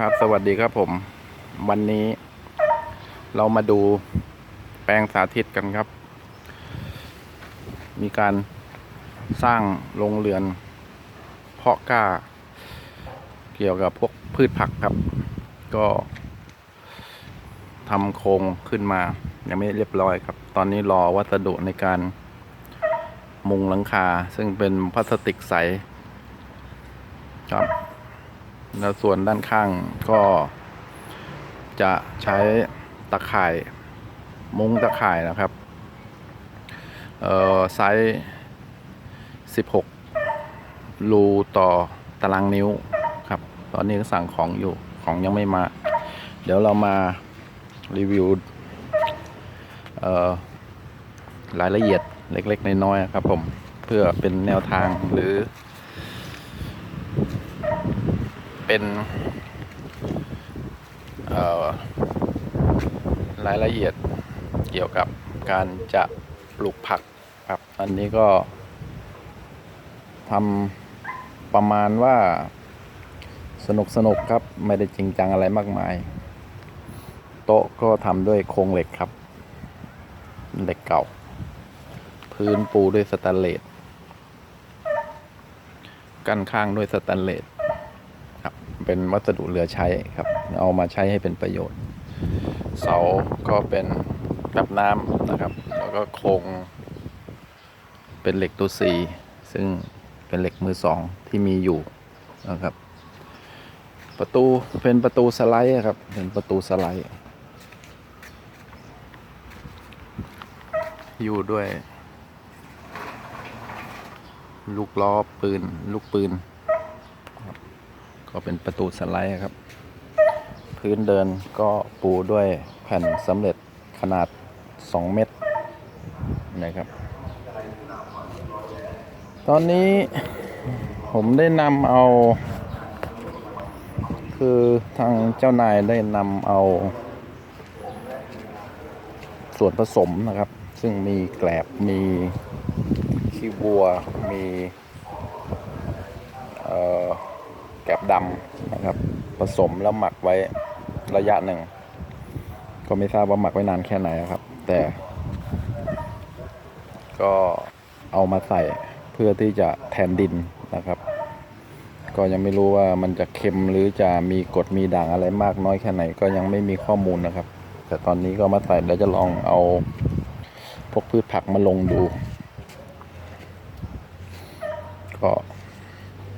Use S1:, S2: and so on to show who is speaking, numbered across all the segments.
S1: ครับสวัสดีครับผม วันนี้เรามาดูแปลงสาธิตกันครับ มีการสร้างโรงเรือน เพาะกล้า เกี่ยวกับพวกพืชผักครับ ก็ทำโครงขึ้นมา ยังไม่เรียบร้อยครับ ตอนนี้รอวัสดุในการมุงหลังคา ซึ่งเป็นพลาสติกใสครับ แล้วส่วนด้านข้างก็จะใช้ตะข่ายมุ้งตะข่ายนะครับ เอ่อไซส์ 16 รูต่อตารางนิ้วครับ ตอนนี้ก็สั่งของอยู่ของยังไม่มา เดี๋ยวเรามารีวิว เอ่อ รายละเอียดเล็ก ๆ น้อยๆครับผม เพื่อเป็นแนวทางหรือ เป็นรายละเอียดเกี่ยวกับการจะปลูกผักครับ อันนี้ก็ทำประมาณว่าสนุกสนุกครับ ไม่ได้จริงจังอะไรมากมาย โต๊ะก็ทำด้วยโครงเหล็กครับ เหล็กเก่า พื้นปูด้วยสแตนเลสกั้นข้างด้วยสแตนเลส เป็นวัสดุเหลือใช้ครับ เอามาใช้ให้เป็นประโยชน์ เสาก็เป็นแบบน้ำนะครับ แล้วก็โครงเป็นเหล็กตัวสีซึ่งเป็นเหล็กมือสองที่มีอยู่นะครับ ประตูเป็นประตูสไลด์ครับ เป็นประตูสไลด์ อยู่ด้วย ลูกล้อปืน ลูกปืน ก็เป็นประตูสไลด์ครับ พื้นเดินก็ปูด้วยแผ่นสำเร็จขนาด 2 เมตรนะครับ ตอนนี้ผมได้นำเอา คือทางเจ้านายได้นำเอาส่วนผสมนะครับ ซึ่งมีแกลบมีขี้วัวมี เอ่อ แกบดำนะครับ ผสมแล้วหมักไว้ระยะหนึ่ง ก็ไม่ทราบว่าหมักไว้นานแค่ไหนครับ แต่ ก็เอามาใส่เพื่อที่จะแทนดินนะครับ ก็ยังไม่รู้ว่ามันจะเค็มหรือจะมีกรดมีด่างอะไรมากน้อยแค่ไหน ก็ยังไม่มีข้อมูลนะครับ แต่ตอนนี้ก็มาใส่แล้วจะลองเอาพวกพืชผักมาลงดู ก็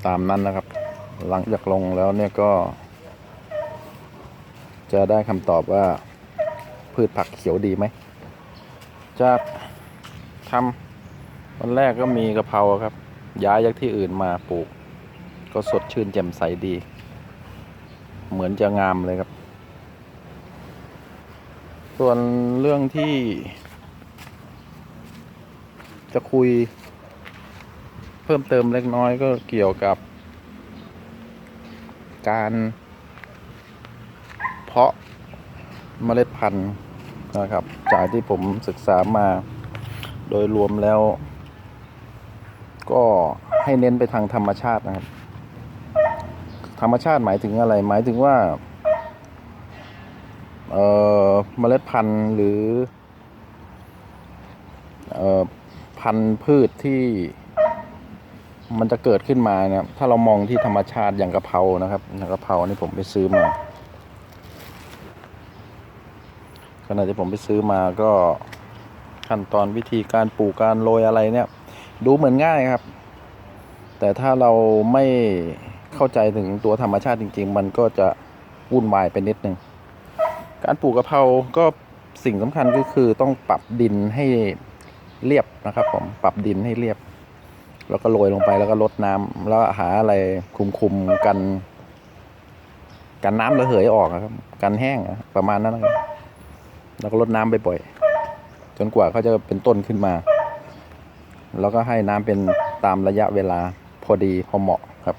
S1: ตามนั้นนะครับ หลังจากลงแล้วเนี่ยก็ จะได้คำตอบว่าพืชผักเขียวดีไหมจากทำวันแรกก็มีกะเพราครับ ย้ายจากที่อื่นมาปลูก ก็สดชื่นแจ่มใสดี เหมือนจะงามเลยครับ ส่วนเรื่องที่ จะคุยเพิ่มเติมเล็กน้อยก็เกี่ยวกับ การเพาะเมล็ดพันธุ์นะครับ จากที่ผมศึกษามาโดยรวมแล้ว ก็ให้เน้นไปทางธรรมชาตินะครับ ธรรมชาติหมายถึงอะไร หมายถึงว่า เอ่อเมล็ดพันธุ์หรือ เอ่อพันธุ์พืชที่ มันจะเกิดขึ้นมาเนี่ยถ้าเรามองที่ธรรมชาติอย่างกะเพรานะครับอย่างกะเพรานี่ผมไปซื้อมาขณะที่ผมไปซื้อมาก็ขั้นตอนวิธีการปลูกการโรยอะไรเนี่ย ดูเหมือนง่ายครับ แต่ถ้าเราไม่เข้าใจถึงตัวธรรมชาติจริง ๆ มันก็จะวุ่นวายไปนิดนึงการปลูกกะเพราก็สิ่งสำคัญก็คือต้องปรับดินให้เรียบนะครับผมปรับดินให้เรียบ แล้วก็โรยลงไปแล้วก็ลดน้ำแล้วหาอะไรคุมๆกัน กันน้ำระเหยออกอะครับ กันแห้งอะประมาณนั้นนะครับแล้วก็ลดน้ำบ่อยๆจนกว่าเขาจะเป็นต้นขึ้นมา แล้วก็ให้น้ำเป็นตามระยะเวลาพอดีพอเหมาะครับ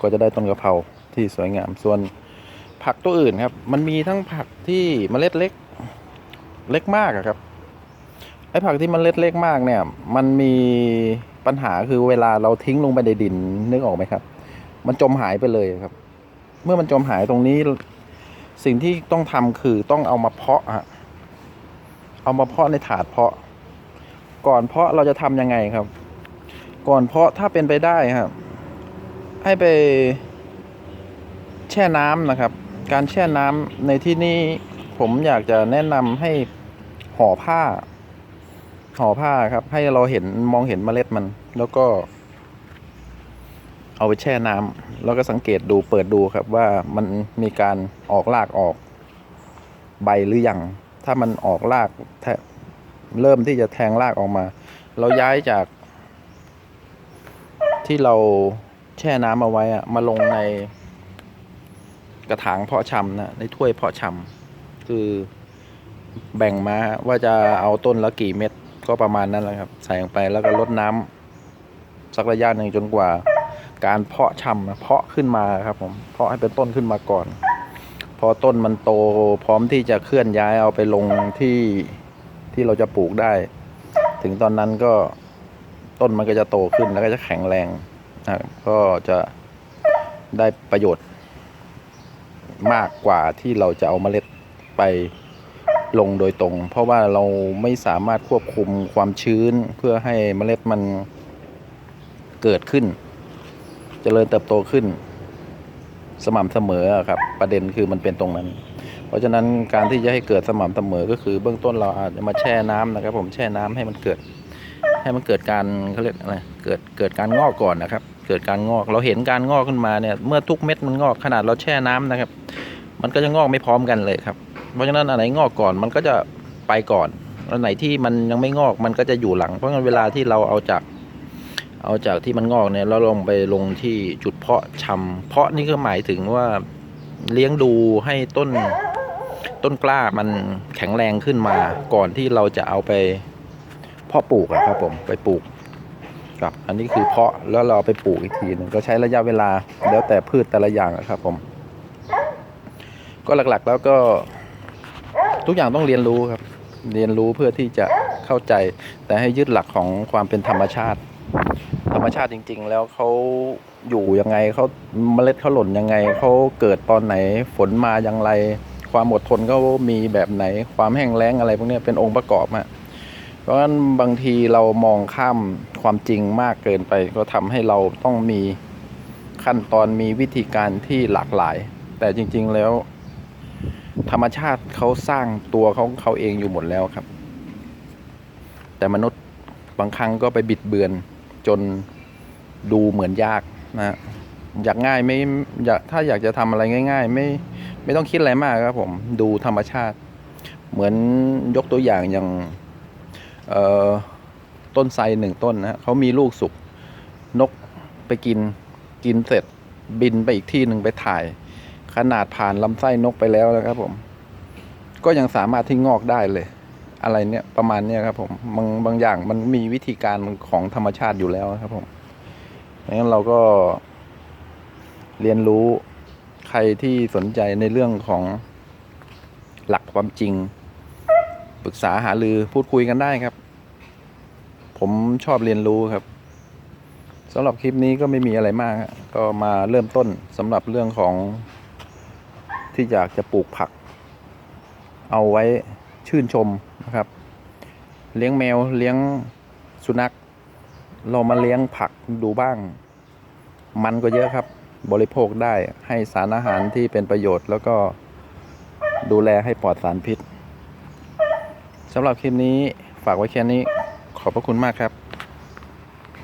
S1: ก็จะได้ต้นกะเพราที่สวยงาม ส่วนผักตัวอื่นครับ มันมีทั้งผักที่เมล็ดเล็ก เล็กมากอะครับไอ้ผักที่มันเล็ดเล็กมากเนี่ย มันมี ปัญหาคือเวลาเราทิ้งลงไปในดินนึกออกไหมครับ มันจมหายไปเลยครับ เมื่อมันจมหายตรงนี้ สิ่งที่ต้องทำคือต้องเอามาเพาะฮะเอามาเพาะในถาดเพาะ ก่อนเพาะเราจะทำยังไงครับ ก่อนเพาะถ้าเป็นไปได้ครับ ให้ไปแช่น้ำนะครับ การแช่น้ำในที่นี้ผมอยากจะแนะนำให้ห่อผ้า ห่อผ้าครับ ให้เราเห็นมองเห็นเมล็ดมัน แล้วก็ เอาไปแช่น้ำแล้วก็สังเกตดูเปิดดูครับว่ามันมีการออกรากออกใบหรืออยังถ้ามันออกรากเริ่มที่จะแทงรากออกมา เราย้ายจาก ที่เราแช่น้ำเอาไว้อะมาลงในกระถางเพาะชำนะในถ้วยเพาะชำคือแบ่งมาว่าจะเอาต้นละกี่เม็ด ก็ประมาณนั้นแหละครับ ใส่ลงไปแล้วก็ลดน้ำสักระยะหนึ่งจนกว่า การเพาะชำนะเพาะขึ้นมาครับผมเพาะให้เป็นต้นขึ้นมาก่อน พอต้นมันโตพร้อมที่จะเคลื่อนย้ายเอาไปลงที่ที่เราจะปลูกได้ ถึงตอนนั้นก็ต้นมันก็จะโตขึ้นแล้วก็จะแข็งแรงนะก็จะได้ประโยชน์มากกว่าที่เราจะเอาเมล็ดไป ลงโดยตรง เพราะว่าเราไม่สามารถควบคุมความชื้นเพื่อให้เมล็ดมันเกิดขึ้นเจริญเติบโตขึ้น สม่ำเสมอครับ ประเด็นคือมันเป็นตรงนั้น เพราะฉะนั้นการที่จะให้เกิดสม่ำเสมอก็คือ เบื้องต้นเราอาจจะมาแช่น้ำนะครับ ผมแช่น้ำให้มันเกิด ให้มันเกิดการเขาเรียกอะไรเกิดเกิดการงอกก่อนนะครับ เกิดการงอกเราเห็นการงอกขึ้นมาเนี่ยเมื่อทุกเม็ดมันงอกขนาดเราแช่น้ำนะครับ มันก็จะงอกไม่พร้อมกันเลยครับ เพราะฉะนั้นอันไหนงอกก่อนมันก็จะไปก่อนอันไหนที่มันยังไม่งอกมันก็จะอยู่หลัง เพราะงั้นเวลาที่เราเอาจาก เอาจากที่มันงอกเนี่ยเราลงไปลงที่จุดเพาะชำเพาะนี่ก็หมายถึงว่าเลี้ยงดูให้ต้นต้นกล้ามันแข็งแรงขึ้นมาก่อนที่เราจะเอาไปเพาะปลูกอะครับผมไปปลูกครับ อันนี้คือเพาะแล้วเราไปปลูกอีกทีนึงก็ใช้ระยะเวลาแล้วแต่พืชแต่ละอย่างครับผม ก็หลักๆแล้วก็ ทุกอย่างต้องเรียนรู้ครับ เรียนรู้เพื่อที่จะเข้าใจ แต่ให้ยึดหลักของความเป็นธรรมชาติ ธรรมชาติจริง ๆ แล้วเขาอยู่ยังไงเขาเมล็ดเขาหล่นยังไงเขาเกิดตอนไหนฝนมาอย่างไร ความอดทนเขามีแบบไหน ความแห้งแล้งอะไรพวกนี้เป็นองค์ประกอบอะเพราะฉะนั้นบางทีเรามองข้ามความจริงมากเกินไป ก็ทำให้เราต้องมีขั้นตอนมีวิธีการที่หลากหลาย แต่จริง ๆแล้ว ธรรมชาติเขาสร้างตัวเขาเขาเองอยู่หมดแล้วครับ แต่มนุษย์บางครั้งก็ไปบิดเบือนจนดูเหมือนยากนะอยากง่ายไม่อยากถ้าอยากจะทำอะไรง่าย ๆ ไม่ไม่ต้องคิดอะไรมากครับ ผมดูธรรมชาติ เหมือนยกตัวอย่างอย่างเอ่อต้นไทรหนึ่งต้นนะเขามีลูกสุกนกไปกินกินเสร็จบินไปอีกที่หนึ่งไปถ่าย ขนาดผ่านลำไส้นกไปแล้วนะครับผม ก็ยังสามารถที่งอกได้เลย อะไรเนี่ยประมาณเนี้ยครับผมบางบางอย่างมันมีวิธีการของธรรมชาติอยู่แล้วครับผมดังนั้นเราก็เรียนรู้ใครที่สนใจในเรื่องของหลักความจริง ปรึกษาหารือพูดคุยกันได้ครับ ผมชอบเรียนรู้ครับสำหรับคลิปนี้ก็ไม่มีอะไรมาก ก็มาเริ่มต้นสำหรับเรื่องของ ที่อยากจะปลูกผัก เอาไว้ชื่นชมนะครับ เลี้ยงแมวเลี้ยงสุนัข เรามาเลี้ยงผักดูบ้าง มันก็เยอะครับ บริโภคได้ให้สารอาหารที่เป็นประโยชน์แล้วก็ดูแลให้ปลอดสารพิษสำหรับคลิปนี้ฝากไว้แค่นี้ขอบพระคุณมากครับ